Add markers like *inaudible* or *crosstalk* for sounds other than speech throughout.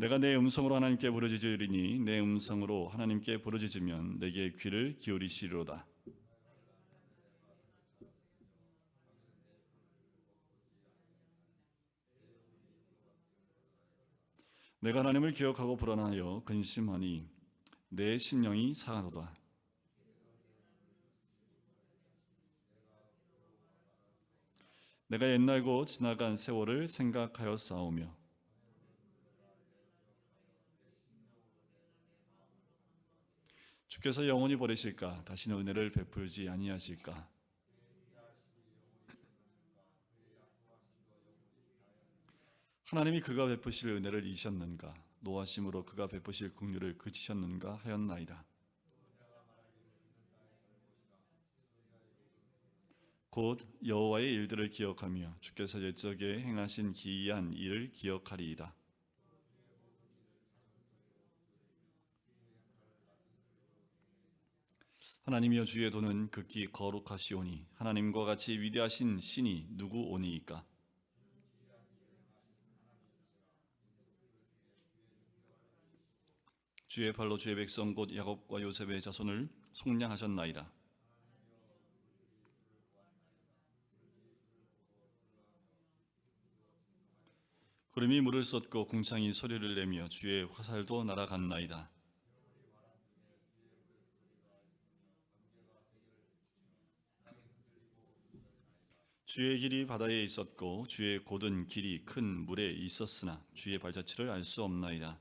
내가 내 음성으로 하나님께 부르짖으리니 내 음성으로 하나님께 부르짖으면 내게 귀를 기울이시리로다. 내가 하나님을 기억하고 불안하여 근심하니 내 심령이 상하도다. 내가 옛날고 지나간 세월을 생각하여 싸우며 주께서 영원히 버리실까? 다시는 은혜를 베풀지 아니하실까? 하나님이 그가 베푸실 은혜를 잊으셨는가? 노하심으로 그가 베푸실 긍휼을 그치셨는가? 하였나이다. 곧 여호와의 일들을 기억하며 주께서 옛적에 행하신 기이한 일을 기억하리이다 하나님이여 주의 도는 극히 거룩하시오니 하나님과 같이 위대하신 신이 누구 오니이까? 주의 발로 주의 백성 곧 야곱과 요셉의 자손을 속량하셨나이다. 구름이 물을 쏟고 궁창이 소리를 내며 주의 화살도 날아갔나이다 주의 길이 바다에 있었고 주의 곧은 길이 큰 물에 있었으나 주의 발자취를 알 수 없나이다.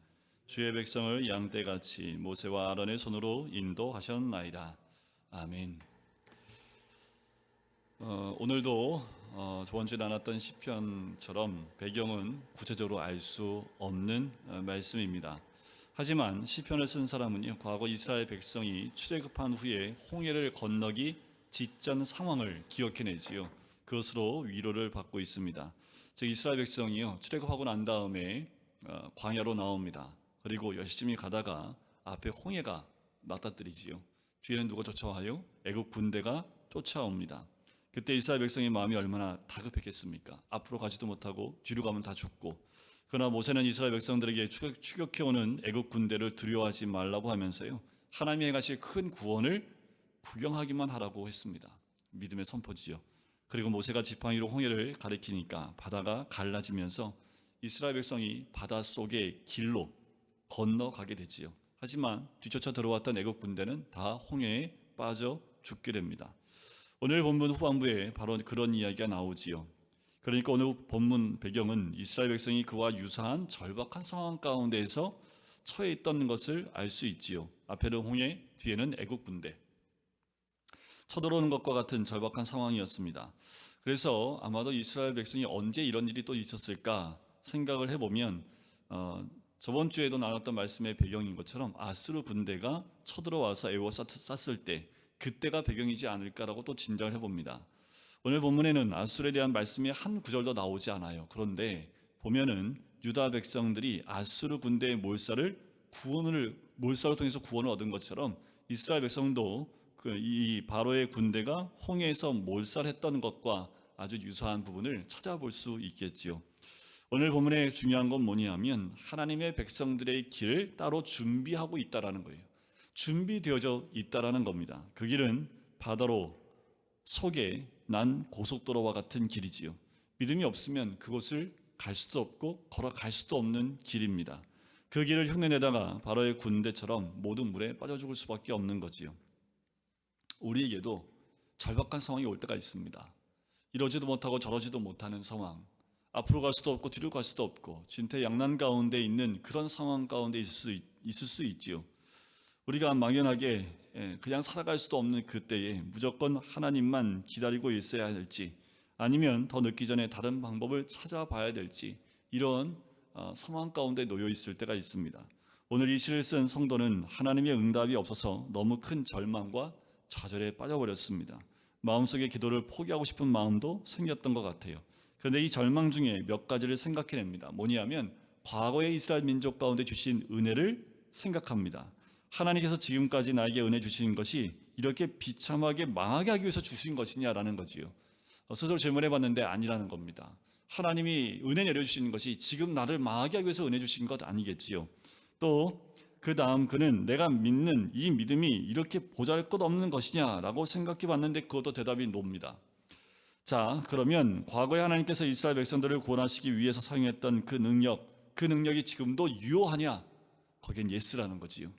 주의 백성을 양떼같이 모세와 아론의 손으로 인도하셨나이다. 아멘. 어, 오늘도 어, 저번 주에 나눴던 시편처럼 배경은 구체적으로 알 수 없는 어, 말씀입니다. 하지만 시편을 쓴 사람은요 과거 이스라엘 백성이 출애굽한 후에 홍해를 건너기 직전 상황을 기억해내지요. 그것으로 위로를 받고 있습니다. 즉 이스라엘 백성이요 출애굽하고 난 다음에 어, 광야로 나옵니다. 그리고 열심히 가다가 앞에 홍해가 맞닥뜨리지요. 뒤에는 누가 쫓아와요? 애국 군대가 쫓아옵니다. 그때 이스라엘 백성의 마음이 얼마나 다급했겠습니까? 앞으로 가지도 못하고 뒤로 가면 다 죽고. 그러나 모세는 이스라엘 백성들에게 추격 해오는 애국 군대를 두려워하지 말라고 하면서요. 하나님이 행하실 큰 구원을 구경하기만 하라고 했습니다. 믿음의 선포지요. 그리고 모세가 지팡이로 홍해를 가리키니까 바다가 갈라지면서 이스라엘 백성이 바다 속의 길로 건너가게 되지요. 하지만 뒤쫓아 들어왔던 애국 군대는 다 홍해에 빠져 죽게 됩니다. 오늘 본문 후반부에 바로 그런 이야기가 나오지요. 그러니까 오늘 본문 배경은 이스라엘 백성이 그와 유사한 절박한 상황 가운데에서 처해 있던 것을 알 수 있지요. 앞에는 홍해, 뒤에는 애국 군대. 쳐들어오는 것과 같은 절박한 상황이었습니다. 그래서 아마도 이스라엘 백성이 언제 이런 일이 또 있었을까 생각을 해보면 어, 저번 주에도 나눴던 말씀의 배경인 것처럼 아스르 군대가 쳐들어와서 에워쌌을 때 그때가 배경이지 않을까라고 또 진정을 해봅니다. 오늘 본문에는 아수르에 대한 말씀이 한 구절도 나오지 않아요. 그런데 보면은 유다 백성들이 아수르 군대의 몰살을 구원을 몰살을 통해서 구원을 얻은 것처럼 이스라엘 백성도 그 이 바로의 군대가 홍해에서 몰살했던 것과 아주 유사한 부분을 찾아볼 수 있겠지요. 오늘 본문의 중요한 건 뭐냐면 하나님의 백성들의 길을 따로 준비하고 있다라는 거예요. 준비되어져 있다라는 겁니다. 그 길은 바다로 속에 난 고속도로와 같은 길이지요. 믿음이 없으면 그곳을 갈 수도 없고 걸어갈 수도 없는 길입니다. 그 길을 흉내내다가 바로의 군대처럼 모든 물에 빠져 죽을 수밖에 없는 거지요. 우리에게도 절박한 상황이 올 때가 있습니다. 이러지도 못하고 저러지도 못하는 상황. 앞으로 갈 수도 없고 뒤로 갈 수도 없고 진퇴양난 가운데 있는 그런 상황 가운데 있을 수, 있, 있을 수 있지요. 우리가 막연하게 예, 그냥 살아갈 수도 없는 그때에 무조건 하나님만 기다리고 있어야 할지 아니면 더 늦기 전에 다른 방법을 찾아봐야 될지 이런 어, 상황 가운데 놓여 있을 때가 있습니다. 오늘 이 시를 쓴 성도는 하나님의 응답이 없어서 너무 큰 절망과 좌절에 빠져버렸습니다. 마음속에 기도를 포기하고 싶은 마음도 생겼던 것 같아요. 그런데 이 절망 중에 몇 가지를 생각해냅니다. 뭐냐면 과거의 이스라엘 민족 가운데 주신 은혜를 생각합니다. 하나님께서 지금까지 나에게 은혜 주신 것이 이렇게 비참하게 망하게 하기 위해서 주신 것이냐라는 거지요. 어, 스스로 질문해 봤는데 아니라는 겁니다. 하나님이 은혜 내려주시는 것이 지금 나를 망하게 하기 위해서 은혜 주신 것 아니겠지요. 또 그 다음 그는 내가 믿는 이 믿음이 이렇게 보잘 것 없는 것이냐라고 생각해 봤는데 그것도 대답이 노입니다. 자, 그러면 과거에 하나님께서 이스라엘 백성들을 구원하시기 위해서 사용했던 그 능력, 그 능력이 지금도 유효하냐? 거긴 예스라는 거지요.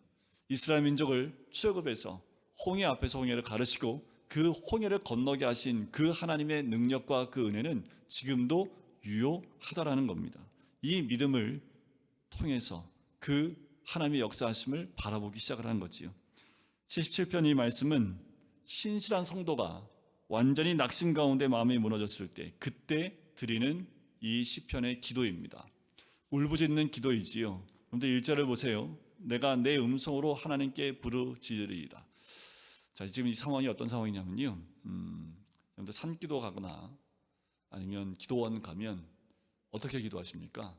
이스라엘 민족을 출애굽해서 홍해 앞에서 홍해를 가르시고 그 홍해를 건너게 하신 그 하나님의 능력과 그 은혜는 지금도 유효하다라는 겁니다. 이 믿음을 통해서 그 하나님의 역사하심을 바라보기 시작을 한 거지요. 77편 이 말씀은 신실한 성도가 완전히 낙심 가운데 마음이 무너졌을 때 그때 드리는 이 시편의 기도입니다. 울부짖는 기도이지요. 그런데 1절을 보세요. 내가 내 음성으로 하나님께 부르짖으리이다. 자, 지금 이 상황이 어떤 상황이냐면요. 음, 여러분들 산기도 가거나 아니면 기도원 가면 어떻게 기도하십니까?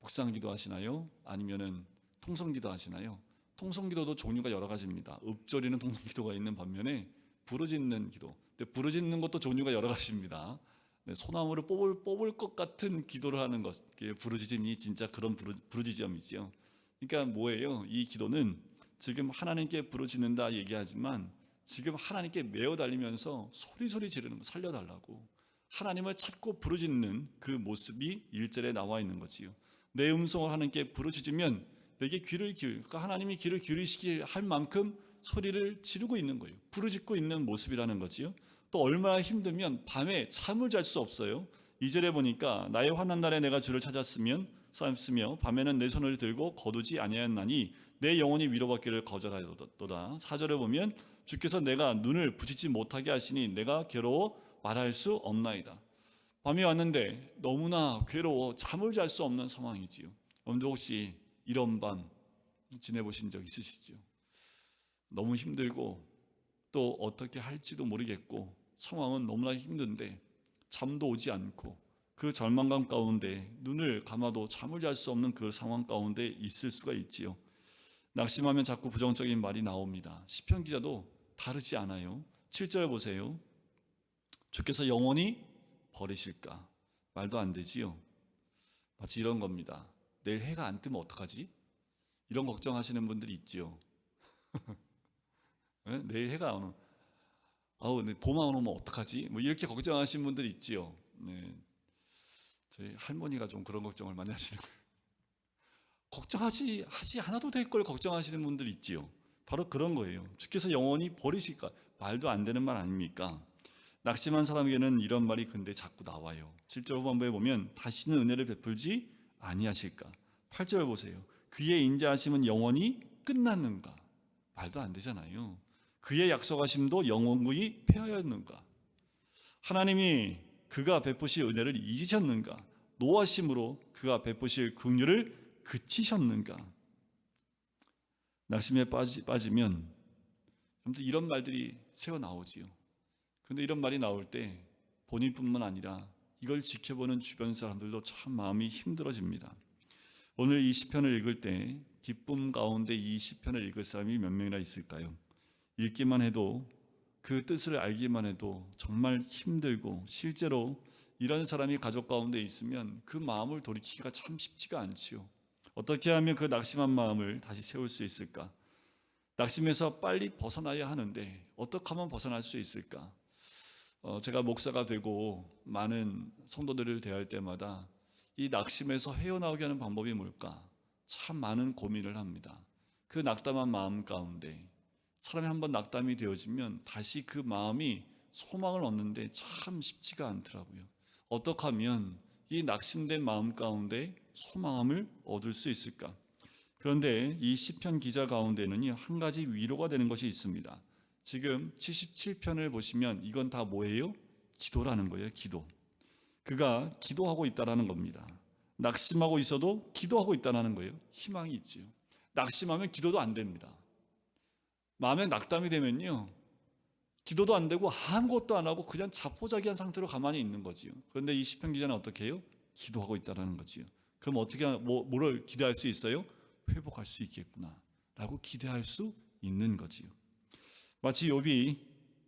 묵상 기도하시나요? 아니면은 통성 기도 하시나요? 통성 기도도 종류가 여러 가지입니다. 읊조리는 통성 기도가 있는 반면에 부르짖는 기도. 근데 부르짖는 것도 종류가 여러 가지입니다. 네, 소나무를 뽑을 뽑을 것 같은 기도를 하는 것, 부르짖음이 진짜 그런 부르, 부르짖음이지요. 그러니까 뭐예요? 이 기도는 지금 하나님께 부르짖는다 얘기하지만 지금 하나님께 매어 달리면서 소리 소리 지르는 거 살려달라고 하나님을 찾고 부르짖는 그 모습이 일절에 나와 있는 거지요. 내 음성을 하나님께 부르짖으면 내게 귀를 기울, 그러니까 하나님이 귀를 기울이시게 할 만큼 소리를 지르고 있는 거예요. 부르짖고 있는 모습이라는 거지요. 또 얼마나 힘들면 밤에 잠을 잘 수 없어요. 이절에 보니까 나의 환난 날에 내가 주를 찾았으면 쌓였으며 밤에는 내 손을 들고 거두지 아니하였나니 내 영혼이 위로받기를 거절하였도다. 사절에 보면 주께서 내가 눈을 부치지 못하게 하시니 내가 괴로워 말할 수 없나이다. 밤이 왔는데 너무나 괴로워 잠을 잘 수 없는 상황이지요. 여러분들 혹시 이런 밤 지내보신 적 있으시죠? 너무 힘들고 또 어떻게 할지도 모르겠고 상황은 너무나 힘든데 잠도 오지 않고 그 절망감 가운데 눈을 감아도 잠을 잘 수 없는 그 상황 가운데 있을 수가 있지요. 낙심하면 자꾸 부정적인 말이 나옵니다. 시편 기자도 다르지 않아요. 7절 보세요. 주께서 영원히 버리실까? 말도 안 되지요. 마치 이런 겁니다. 내일 해가 안 뜨면 어떡하지? 이런 걱정하시는 분들이 있지요. 네? *laughs* 내일 해가 안 오면 아우 네, 봄안 오면 어떡하지? 뭐 이렇게 걱정하시는 분들이 있지요. 네. 저희 할머니가 좀 그런 걱정을 많이 하시는. 걱정하지 하지 않아도 될 걸 걱정하시는 분들 있지요. 바로 그런 거예요. 주께서 영원히 버리실까? 말도 안 되는 말 아닙니까? 낙심한 사람에게는 이런 말이 근데 자꾸 나와요. 7절 후반부에 보면 다시는 은혜를 베풀지 아니하실까? 8절 보세요. 그의 인자하심은 영원히 끝났는가? 말도 안 되잖아요. 그의 약속하심도 영원히 폐하였는가? 하나님이 그가 베푸실 은혜를 잊으셨는가? 노하심으로 그가 베푸실 긍휼을 그치셨는가? 낙심에 빠지, 빠지면 아무튼 이런 말들이 새어 나오지요. 근데 이런 말이 나올 때 본인뿐만 아니라 이걸 지켜보는 주변 사람들도 참 마음이 힘들어집니다. 오늘 이 시편을 읽을 때 기쁨 가운데 이 시편을 읽을 사람이 몇 명이나 있을까요? 읽기만 해도 그 뜻을 알기만 해도 정말 힘들고 실제로 이런 사람이 가족 가운데 있으면 그 마음을 돌이키기가 참 쉽지가 않지요. 어떻게 하면 그 낙심한 마음을 다시 세울 수 있을까? 낙심에서 빨리 벗어나야 하는데 어떻게 하면 벗어날 수 있을까? 어, 제가 목사가 되고 많은 성도들을 대할 때마다 이 낙심에서 헤어나오게 하는 방법이 뭘까? 참 많은 고민을 합니다. 그 낙담한 마음 가운데 사람이 한번 낙담이 되어지면 다시 그 마음이 소망을 얻는데 참 쉽지가 않더라고요. 어떻게 하면 이 낙심된 마음 가운데 소망함을 얻을 수 있을까? 그런데 이 시편 기자 가운데는 한 가지 위로가 되는 것이 있습니다. 지금 77편을 보시면 이건 다 뭐예요? 기도라는 거예요. 기도. 그가 기도하고 있다라는 겁니다. 낙심하고 있어도 기도하고 있다라는 거예요. 희망이 있지요. 낙심하면 기도도 안 됩니다. 마음에 낙담이 되면요. 기도도 안 되고 아무것도 안 하고 그냥 자포자기한 상태로 가만히 있는 거지요. 그런데 이 시편 기자는 어떻게 해요? 기도하고 있다라는 거지요. 그럼 어떻게 뭐 뭐를 기대할 수 있어요? 회복할 수 있겠구나라고 기대할 수 있는 거지요. 마치 욥이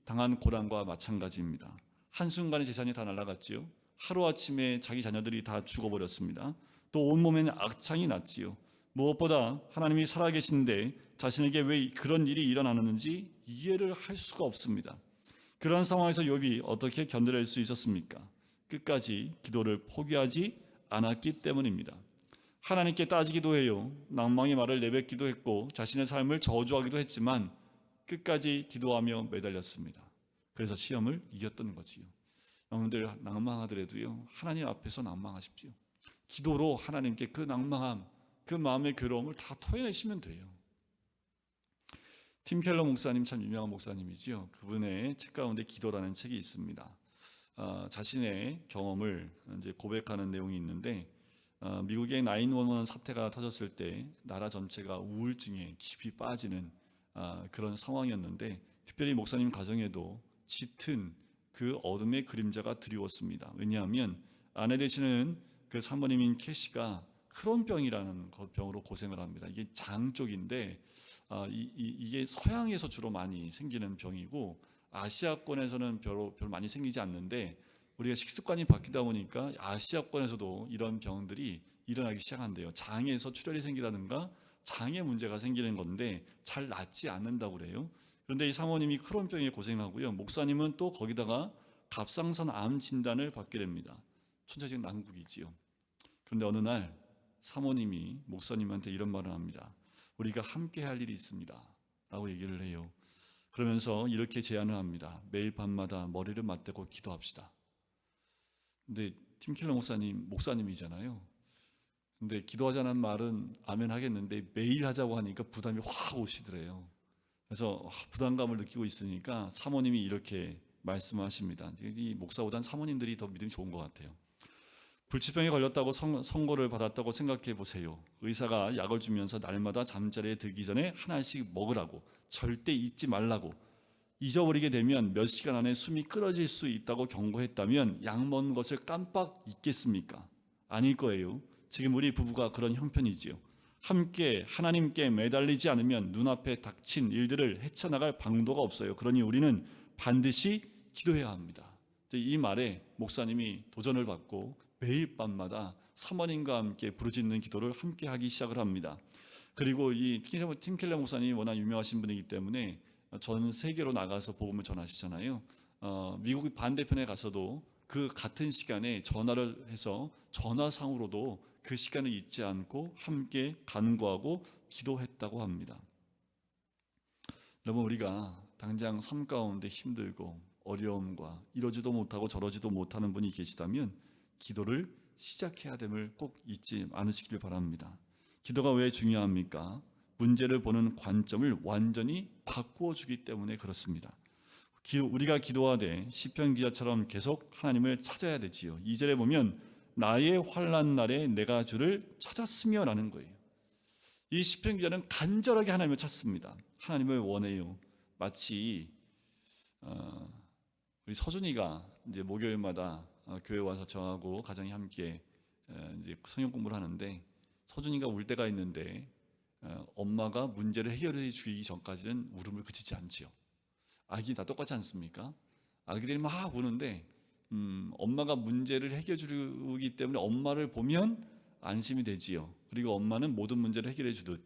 당한 고난과 마찬가지입니다. 한순간에 재산이 다 날아갔지요. 하루아침에 자기 자녀들이 다 죽어버렸습니다. 또 온몸에는 악창이 났지요. 무엇보다 하나님이 살아계신데 자신에게 왜 그런 일이 일어나는지 이해를 할 수가 없습니다. 그런 상황에서 욥이 어떻게 견뎌낼 수 있었습니까? 끝까지 기도를 포기하지 않았기 때문입니다. 하나님께 따지기도 해요. 낭망의 말을 내뱉기도 했고 자신의 삶을 저주하기도 했지만 끝까지 기도하며 매달렸습니다. 그래서 시험을 이겼던 거지요. 여러분들 낭망하더라도요. 하나님 앞에서 낭망하십시오. 기도로 하나님께 그 낭망함, 그 마음의 괴로움을 다 토해내시면 돼요. 팀 켈러 목사님 참 유명한 목사님이지요. 그분의 책 가운데 기도라는 책이 있습니다. 어, 자신의 경험을 이제 고백하는 내용이 있는데 어, 미국의 911 사태가 터졌을 때 나라 전체가 우울증에 깊이 빠지는 아, 그런 상황이었는데 특별히 목사님 가정에도 짙은 그 어둠의 그림자가 드리웠습니다. 왜냐하면 아내 되시는 그 사모님인 캐시가 크론병이라는 그 병으로 고생을 합니다. 이게 장 쪽인데 아, 이, 이, 게 서양에서 주로 많이 생기는 병이고 아시아권에서는 별로, 별로 많이 생기지 않는데 우리가 식습관이 바뀌다 보니까 아시아권에서도 이런 병들이 일어나기 시작한대요. 장에서 출혈이 생기다든가 장에 문제가 생기는 건데 잘 낫지 않는다고 그래요. 그런데 이 사모님이 크론병에 고생하고요. 목사님은 또 거기다가 갑상선 암 진단을 받게 됩니다. 천재적 난국이지요. 그런데 어느 날 사모님이 목사님한테 이런 말을 합니다. 우리가 함께 할 일이 있습니다. 라고 얘기를 해요. 그러면서 이렇게 제안을 합니다. 매일 밤마다 머리를 맞대고 기도합시다. 근데 팀킬러 목사님, 목사님이잖아요. 근데 기도하자는 말은 아멘 하겠는데 매일 하자고 하니까 부담이 확 오시더래요. 그래서 부담감을 느끼고 있으니까 사모님이 이렇게 말씀하십니다. 이 목사보단 사모님들이 더 믿음이 좋은 것 같아요. 불치병에 걸렸다고 선, 선고를 받았다고 생각해 보세요. 의사가 약을 주면서 날마다 잠자리에 들기 전에 하나씩 먹으라고 절대 잊지 말라고 잊어버리게 되면 몇 시간 안에 숨이 끊어질 수 있다고 경고했다면 약 먹는 것을 깜빡 잊겠습니까? 아닐 거예요. 지금 우리 부부가 그런 형편이지요. 함께 하나님께 매달리지 않으면 눈앞에 닥친 일들을 헤쳐나갈 방도가 없어요. 그러니 우리는 반드시 기도해야 합니다. 이 말에 목사님이 도전을 받고 매일 밤마다 사모님과 함께 부르짖는 기도를 함께 하기 시작을 합니다. 그리고 이 팀켈러 목사님이 워낙 유명하신 분이기 때문에 전 세계로 나가서 복음을 전하시잖아요. 어, 미국 반대편에 가서도 그 같은 시간에 전화를 해서 전화상으로도 그 시간을 잊지 않고 함께 간구하고 기도했다고 합니다. 여러분 우리가 당장 삶 가운데 힘들고 어려움과 이러지도 못하고 저러지도 못하는 분이 계시다면 기도를 시작해야 됨을 꼭 잊지 않으시길 바랍니다. 기도가 왜 중요합니까? 문제를 보는 관점을 완전히 바꾸어 주기 때문에 그렇습니다. 우리가 기도하되 시편 기자처럼 계속 하나님을 찾아야 되지요. 2절에 보면 나의 환난 날에 내가 주를 찾았으며라는 거예요. 이 시편 기자는 간절하게 하나님을 찾습니다. 하나님을 원해요. 마치 어, 우리 서준이가 이제 목요일마다 어, 교회 와서 저하고 가정이 함께 어, 이제 성경 공부를 하는데 서준이가 울 때가 있는데 어, 엄마가 문제를 해결해 주기 전까지는 울음을 그치지 않지요. 아기 다 똑같지 않습니까? 아기들이 막 우는데 음, 엄마가 문제를 해결해 주기 때문에 엄마를 보면 안심이 되지요. 그리고 엄마는 모든 문제를 해결해 주듯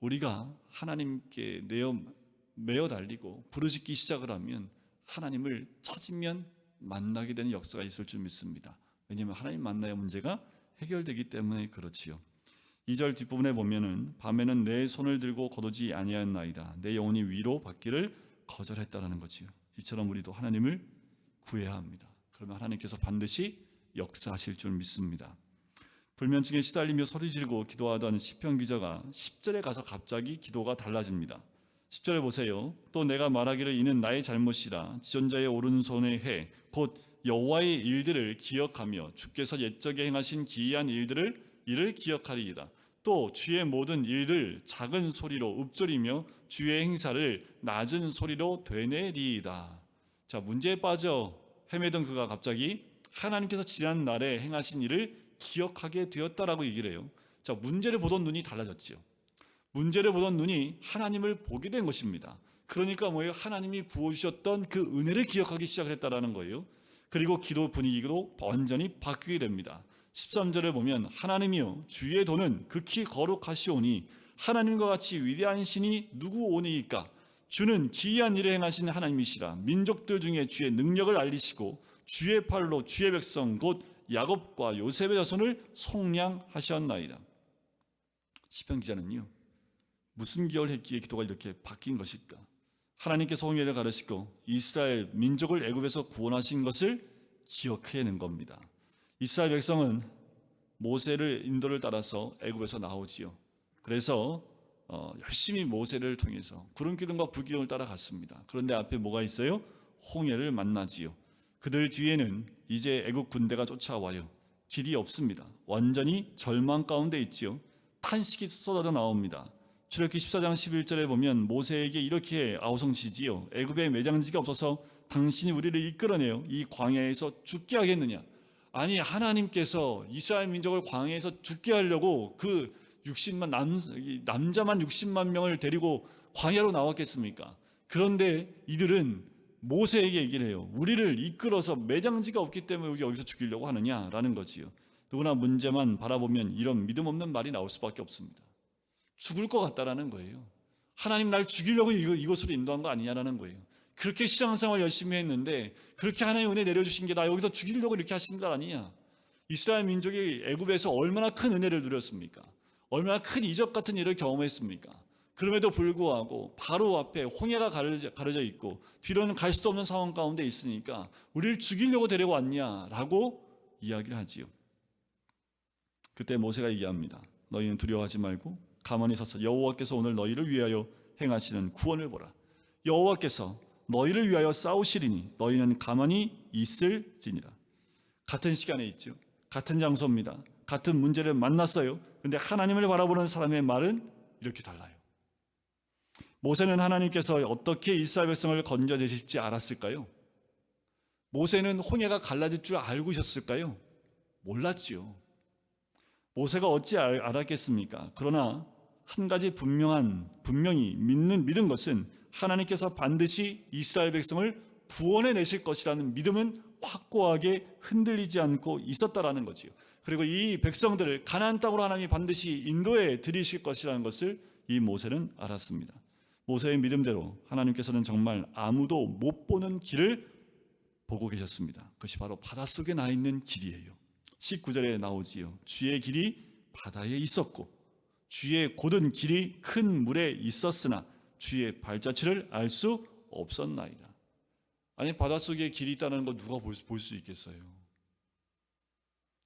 우리가 하나님께 내어 매어 달리고 부르짖기 시작을 하면 하나님을 찾으면 만나게 되는 역사가 있을 줄 믿습니다. 왜냐하면 하나님 만나야 문제가 해결되기 때문에 그렇지요. 2절 뒷부분에 보면은 밤에는 내 손을 들고 거두지 아니하였나이다. 내 영혼이 위로 받기를 거절했다라는 거지요. 이처럼 우리도 하나님을 구해야 합니다. 그러면 하나님께서 반드시 역사하실 줄 믿습니다. 불면증에 시달리며 소리 지르고 기도하던 시편 기자가 10절에 가서 갑자기 기도가 달라집니다. 10절에 보세요. 또 내가 말하기를 이는 나의 잘못이라 지존자의 오른손에 해곧 여호와의 일들을 기억하며 주께서 옛적에 행하신 기이한 일들을 이를 기억하리이다. 또 주의 모든 일들 작은 소리로 읊조리며 주의 행사를 낮은 소리로 되뇌리이다. 자 문제에 빠져 헤매던 그가 갑자기 하나님께서 지난 날에 행하신 일을 기억하게 되었다라고 얘기를 해요. 자 문제를 보던 눈이 달라졌지요. 문제를 보던 눈이 하나님을 보게 된 것입니다. 그러니까 뭐예요? 하나님이 부어주셨던 그 은혜를 기억하기 시작했다라는 거예요. 그리고 기도 분위기도 완전히 바뀌게 됩니다. 13절에 보면 하나님이여 주의 도는 극히 거룩하시오니 하나님과 같이 위대한 신이 누구 오니이까 주는 기이한 일을 행하신 하나님이시라 민족들 중에 주의 능력을 알리시고 주의 팔로 주의 백성 곧 야곱과 요셉의 자손을 속량하셨나이다. 시편 기자는요. 무슨 기여를 했기에 기도가 이렇게 바뀐 것일까? 하나님께서 홍해를 가르시고 이스라엘 민족을 애굽에서 구원하신 것을 기억해낸 겁니다. 이스라엘 백성은 모세를 인도를 따라서 애굽에서 나오지요. 그래서 어, 열심히 모세를 통해서 구름 기둥과 불 기둥을 따라갔습니다. 그런데 앞에 뭐가 있어요? 홍해를 만나지요. 그들 뒤에는 이제 애굽 군대가 쫓아와요. 길이 없습니다. 완전히 절망 가운데 있지요. 탄식이 쏟아져 나옵니다. 출애굽기 14장 11절에 보면 모세에게 이렇게 아우성치지요. 애굽에 매장지가 없어서 당신이 우리를 이끌어내요. 이 광야에서 죽게 하겠느냐? 아니 하나님께서 이스라엘 민족을 광야에서 죽게 하려고 그 60만 남, 남자만 60만 명을 데리고 광야로 나왔겠습니까? 그런데 이들은 모세에게 얘기를 해요. 우리를 이끌어서 매장지가 없기 때문에 우리 여기서 죽이려고 하느냐라는 거지요. 누구나 문제만 바라보면 이런 믿음 없는 말이 나올 수밖에 없습니다. 죽을 것 같다라는 거예요. 하나님 날 죽이려고 이곳으로 인도한 거 아니냐라는 거예요. 그렇게 신앙생활 열심히 했는데 그렇게 하나님 은혜 내려주신 게 나 여기서 죽이려고 이렇게 하신 거 아니냐. 이스라엘 민족이 애굽에서 얼마나 큰 은혜를 누렸습니까? 얼마나 큰 이적 같은 일을 경험했습니까? 그럼에도 불구하고 바로 앞에 홍해가 가려져, 있고 뒤로는 갈 수도 없는 상황 가운데 있으니까 우리를 죽이려고 데려왔냐라고 이야기를 하지요. 그때 모세가 얘기합니다. 너희는 두려워하지 말고 가만히 서서 여호와께서 오늘 너희를 위하여 행하시는 구원을 보라. 여호와께서 너희를 위하여 싸우시리니 너희는 가만히 있을지니라. 같은 시간에 있죠. 같은 장소입니다. 같은 문제를 만났어요. 근데 하나님을 바라보는 사람의 말은 이렇게 달라요. 모세는 하나님께서 어떻게 이스라엘 백성을 건져내실지 알았을까요? 모세는 홍해가 갈라질 줄 알고 있었을까요? 몰랐지요. 모세가 어찌 알, 알았겠습니까? 그러나 한 가지 분명한 분명히 믿는 믿은 것은 하나님께서 반드시 이스라엘 백성을 구원해 내실 것이라는 믿음은 확고하게 흔들리지 않고 있었다라는 거지요. 그리고 이 백성들을 가나안 땅으로 하나님이 반드시 인도해 드리실 것이라는 것을 이 모세는 알았습니다. 모세의 믿음대로 하나님께서는 정말 아무도 못 보는 길을 보고 계셨습니다. 그것이 바로 바닷속에 나 있는 길이에요. 19절에 나오지요. 주의 길이 바다에 있었고 주의 곧은 길이 큰 물에 있었으나 주의 발자취를 알 수 없었나이다. 아니 바닷속에 길이 있다는 거 누가 볼수 있겠어요?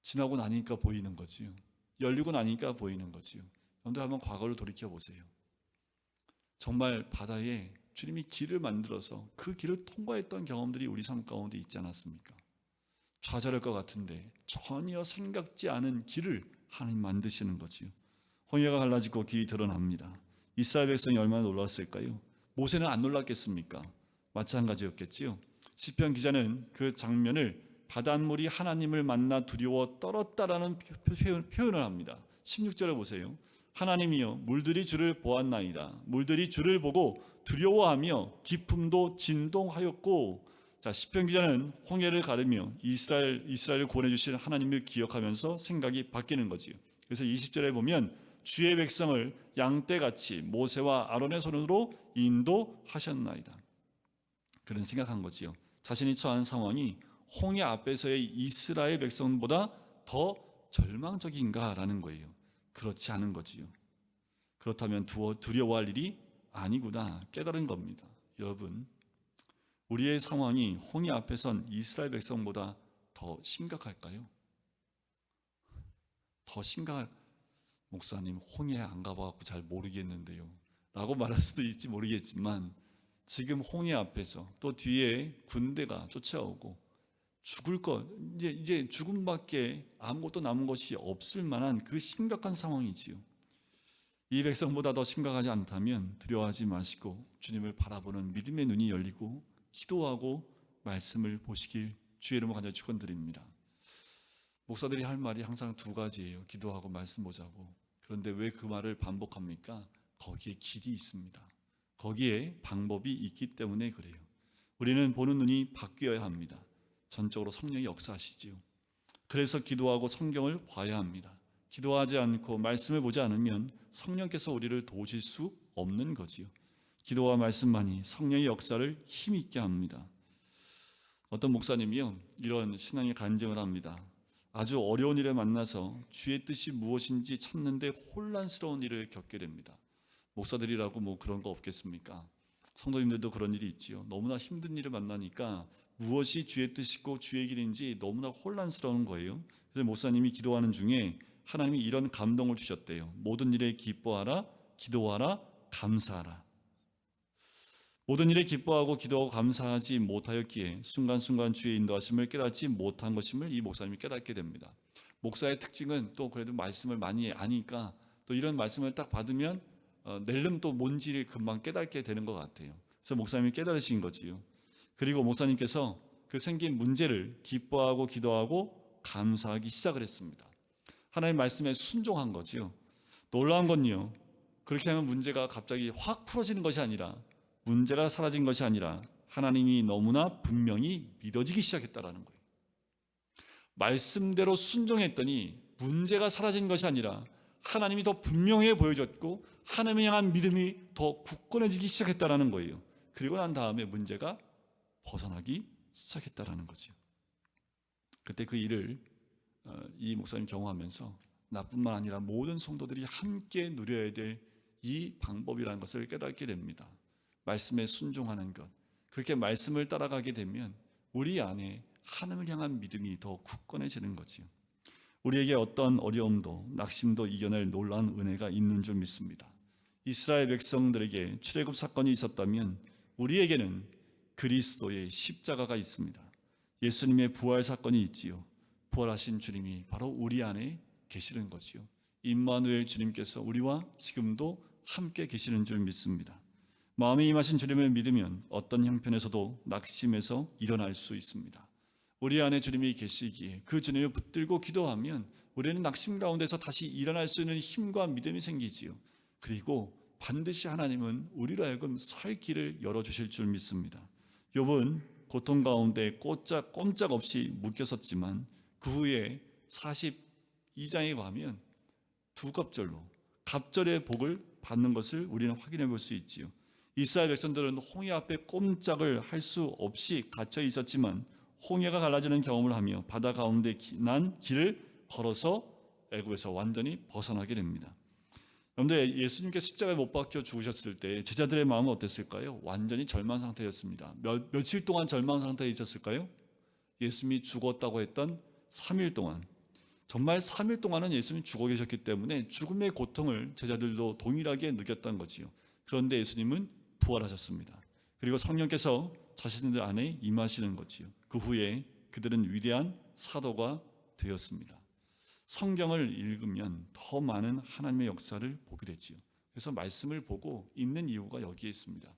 지나고 나니까 보이는 거지요. 열리고 나니까 보이는 거지요. 여러분들 한번 과거를 돌이켜 보세요. 정말 바다에 주님이 길을 만들어서 그 길을 통과했던 경험들이 우리 삶 가운데 있지 않았습니까? 좌절할 것 같은데 전혀 생각지 않은 길을 하나님 만드시는 거지요. 홍해가 갈라지고 길이 드러납니다. 이스라엘 백성이 얼마나 놀랐을까요? 모세는 안 놀랐겠습니까? 마찬가지였겠지요. 시편 기자는 그 장면을 바닷물이 하나님을 만나 두려워 떨었다라는 표현을 합니다. 16절에 보세요. 하나님이여 물들이 주를 보았나이다. 물들이 주를 보고 두려워하며 기품도 진동하였고 자 시편 기자는 홍해를 가르며 이스라엘 이스라엘을 구원해 주신 하나님을 기억하면서 생각이 바뀌는 거지요. 그래서 20절에 보면 주의 백성을 양떼같이 모세와 아론의 손으로 인도하셨나이다. 그런 생각한 거지요. 자신이 처한 상황이 홍해 앞에서의 이스라엘 백성보다 더 절망적인가라는 거예요. 그렇지 않은 거지요. 그렇다면 두려워할 일이 아니구나 깨달은 겁니다. 여러분, 우리의 상황이 홍해 앞에선 이스라엘 백성보다 더 심각할까요? 더 심각할 목사님 홍해 안 가봐갖고 잘 모르겠는데요. 라고 말할 수도 있지 모르겠지만 지금 홍해 앞에서 또 뒤에 군대가 쫓아오고 죽을 것 이제 이제 죽음밖에 아무것도 남은 것이 없을 만한 그 심각한 상황이지요. 이 백성보다 더 심각하지 않다면 두려워하지 마시고 주님을 바라보는 믿음의 눈이 열리고 기도하고 말씀을 보시길 주의 이름으로 간절히 축원드립니다. 목사들이 할 말이 항상 두 가지예요. 기도하고 말씀 보자고. 그런데 왜 그 말을 반복합니까? 거기에 길이 있습니다. 거기에 방법이 있기 때문에 그래요. 우리는 보는 눈이 바뀌어야 합니다. 전적으로 성령이 역사하시지요. 그래서 기도하고 성경을 봐야 합니다. 기도하지 않고 말씀을 보지 않으면 성령께서 우리를 도우실 수 없는 거지요. 기도와 말씀만이 성령의 역사를 힘있게 합니다. 어떤 목사님이요 이런 신앙의 간증을 합니다. 아주 어려운 일에 만나서 주의 뜻이 무엇인지 찾는데 혼란스러운 일을 겪게 됩니다. 목사들이라고 뭐 그런 거 없겠습니까? 성도님들도 그런 일이 있지요. 너무나 힘든 일을 만나니까 무엇이 주의 뜻이고 주의 길인지 너무나 혼란스러운 거예요. 그래서 목사님이 기도하는 중에 하나님이 이런 감동을 주셨대요. 모든 일에 기뻐하라, 기도하라, 감사하라. 모든 일에 기뻐하고 기도하고 감사하지 못하였기에 순간순간 주의 인도하심을 깨닫지 못한 것임을 이 목사님이 깨닫게 됩니다. 목사의 특징은 또 그래도 말씀을 많이 아니까 또 이런 말씀을 딱 받으면 어, 낼름 또 뭔지를 금방 깨닫게 되는 것 같아요. 그래서 목사님이 깨달으신 거지요. 그리고 목사님께서 그 생긴 문제를 기뻐하고 기도하고 감사하기 시작을 했습니다. 하나님 말씀에 순종한 거지요. 놀라운 건요. 그렇게 하면 문제가 갑자기 확 풀어지는 것이 아니라 문제가 사라진 것이 아니라 하나님이 너무나 분명히 믿어지기 시작했다라는 거예요. 말씀대로 순종했더니 문제가 사라진 것이 아니라 하나님이 더 분명해 보여졌고 하나님을 향한 믿음이 더 굳건해지기 시작했다라는 거예요. 그리고 난 다음에 문제가 벗어나기 시작했다라는 거죠. 그때 그 일을 어, 이 목사님 경험하면서 나뿐만 아니라 모든 성도들이 함께 누려야 될 이 방법이라는 것을 깨닫게 됩니다. 말씀에 순종하는 것. 그렇게 말씀을 따라가게 되면 우리 안에 하나님을 향한 믿음이 더 굳건해지는 거지요. 우리에게 어떤 어려움도 낙심도 이겨낼 놀라운 은혜가 있는 줄 믿습니다. 이스라엘 백성들에게 출애굽 사건이 있었다면 우리에게는 그리스도의 십자가가 있습니다. 예수님의 부활 사건이 있지요. 부활하신 주님이 바로 우리 안에 계시는 거지요. 임마누엘 주님께서 우리와 지금도 함께 계시는 줄 믿습니다. 마음에 임하신 주님을 믿으면 어떤 형편에서도 낙심에서 일어날 수 있습니다. 우리 안에 주님이 계시기에 그 주님을 붙들고 기도하면 우리는 낙심 가운데서 다시 일어날 수 있는 힘과 믿음이 생기지요. 그리고 반드시 하나님은 우리로 하여금 설 길을 열어 주실 줄 믿습니다. 욥은 고통 가운데 꼼짝 꼼짝 없이 묶였었지만 그 후에 42장에 가면 두 갑절로 갑절의 복을 받는 것을 우리는 확인해 볼 수 있지요. 이스라엘 백성들은 홍해 앞에 꼼짝을 할 수 없이 갇혀 있었지만 홍해가 갈라지는 경험을 하며 바다 가운데 난 길을 걸어서 애굽에서 완전히 벗어나게 됩니다. 여러분들 예수님께 십자가에 못 박혀 죽으셨을 때 제자들의 마음은 어땠을까요? 완전히 절망 상태였습니다. 몇, 며칠 동안 절망 상태에 있었을까요? 예수님이 죽었다고 했던 3일 동안 정말 3일 동안은 예수님이 죽어 계셨기 때문에 죽음의 고통을 제자들도 동일하게 느꼈던 거지요. 그런데 예수님은 부활하셨습니다. 그리고 성령께서 자신들 안에 임하시는 거지요. 그 후에 그들은 위대한 사도가 되었습니다. 성경을 읽으면 더 많은 하나님의 역사를 보게 되지요. 그래서 말씀을 보고 있는 이유가 여기에 있습니다.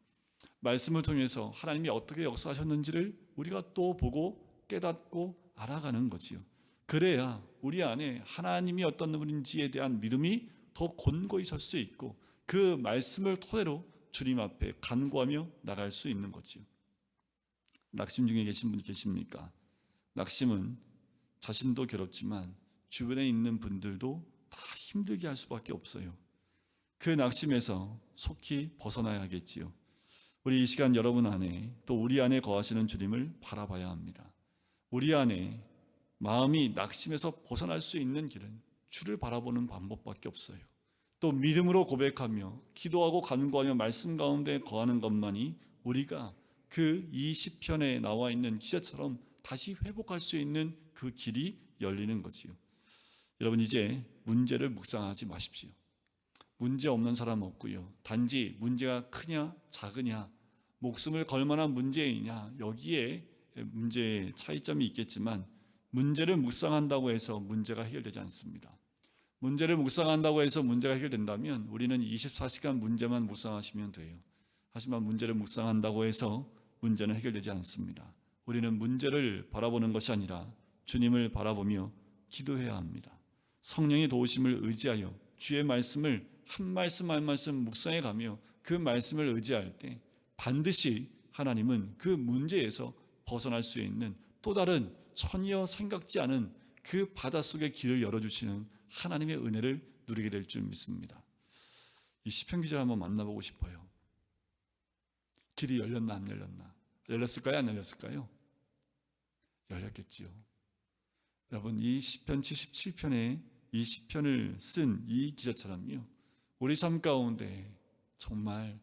말씀을 통해서 하나님이 어떻게 역사하셨는지를 우리가 또 보고 깨닫고 알아가는 거지요. 그래야 우리 안에 하나님이 어떤 분인지에 대한 믿음이 더 곤고히 설 수 있고 그 말씀을 토대로 주님 앞에 간구하며 나갈 수 있는 거지요. 낙심 중에 계신 분이 계십니까? 낙심은 자신도 괴롭지만 주변에 있는 분들도 다 힘들게 할 수밖에 없어요. 그 낙심에서 속히 벗어나야겠지요. 우리 이 시간 여러분 안에 또 우리 안에 거하시는 주님을 바라봐야 합니다. 우리 안에 마음이 낙심에서 벗어날 수 있는 길은 주를 바라보는 방법밖에 없어요. 또 믿음으로 고백하며 기도하고 간구하며 말씀 가운데 거하는 것만이 우리가 그 이 시편에 나와 있는 기자처럼 다시 회복할 수 있는 그 길이 열리는 거지요. 여러분 이제 문제를 묵상하지 마십시오. 문제 없는 사람 없고요. 단지 문제가 크냐 작으냐 목숨을 걸 만한 문제이냐 여기에 문제의 차이점이 있겠지만 문제를 묵상한다고 해서 문제가 해결되지 않습니다. 문제를 묵상한다고 해서 문제가 해결된다면 우리는 24시간 문제만 묵상하시면 돼요. 하지만 문제를 묵상한다고 해서 문제는 해결되지 않습니다. 우리는 문제를 바라보는 것이 아니라 주님을 바라보며 기도해야 합니다. 성령의 도우심을 의지하여 주의 말씀을 한 말씀 한 말씀 묵상해 가며 그 말씀을 의지할 때 반드시 하나님은 그 문제에서 벗어날 수 있는 또 다른 전혀 생각지 않은 그 바닷속의 길을 열어주시는 하나님의 은혜를 누리게 될 줄 믿습니다. 이 시편 기자를 한번 만나보고 싶어요. 길이 열렸나 안 열렸나? 열렸을까요? 안 열렸을까요? 열렸겠지요. 여러분 이 시편 77편에 이 시편을 쓴 이 기자처럼요. 우리 삶 가운데 정말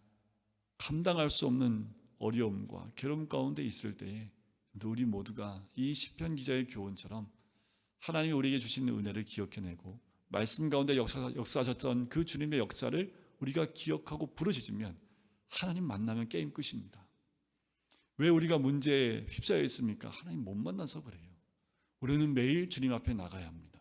감당할 수 없는 어려움과 괴로움 가운데 있을 때에 우리 모두가 이 시편 기자의 교훈처럼 하나님이 우리에게 주신 은혜를 기억해내고 말씀 가운데 역사, 역사하셨던 그 주님의 역사를 우리가 기억하고 부르짖으면 하나님 만나면 게임 끝입니다. 왜 우리가 문제에 휩싸여 있습니까? 하나님 못 만나서 그래요. 우리는 매일 주님 앞에 나가야 합니다.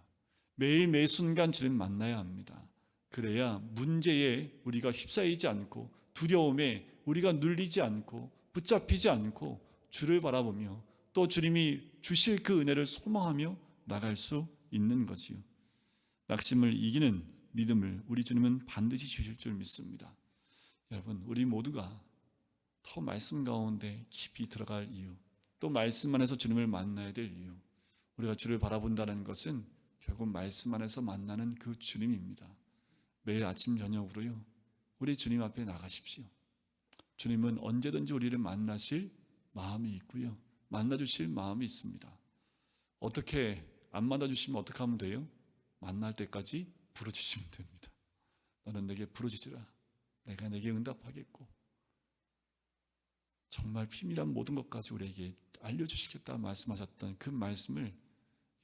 매일 매 순간 주님 만나야 합니다. 그래야 문제에 우리가 휩싸이지 않고 두려움에 우리가 눌리지 않고 붙잡히지 않고 주를 바라보며 또 주님이 주실 그 은혜를 소망하며 나갈 수 있는 거지요. 낙심을 이기는 믿음을 우리 주님은 반드시 주실 줄 믿습니다. 여러분, 우리 모두가 더 말씀 가운데 깊이 들어갈 이유, 또 말씀 안에서 주님을 만나야 될 이유, 우리가 주를 바라본다는 것은 결국 말씀 안에서 만나는 그 주님입니다. 매일 아침 저녁으로요, 우리 주님 앞에 나가십시오. 주님은 언제든지 우리를 만나실 마음이 있고요, 만나 주실 마음이 있습니다. 어떻게 안 만나주시면 어떻게 하면 돼요? 만날 때까지 부르짖으면 됩니다. 너는 내게 부르짖으라. 내가 내게 응답하겠고 정말 비밀한 모든 것까지 우리에게 알려주시겠다 말씀하셨던 그 말씀을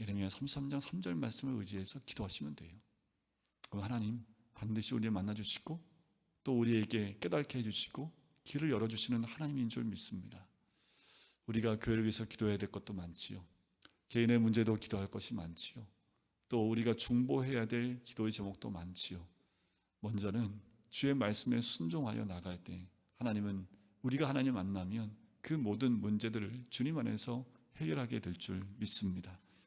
예레미야 33장 3절 말씀을 의지해서 기도하시면 돼요. 그럼 하나님 반드시 우리를 만나주시고 또 우리에게 깨닫게 해주시고 길을 열어주시는 하나님인 줄 믿습니다. 우리가 교회를 위해서 기도해야 될 것도 많지요. 개인의 문제도 기도할 것이 많지요. 또 우리가 중보해야 될 기도의 제목도 많지요. 먼저는 주의 말씀에 순종하여 나갈 때 하나님은 우리가 하나님 만나면 그 모든 문제들을 주님 안에서 해결하게 될 줄 믿습니다.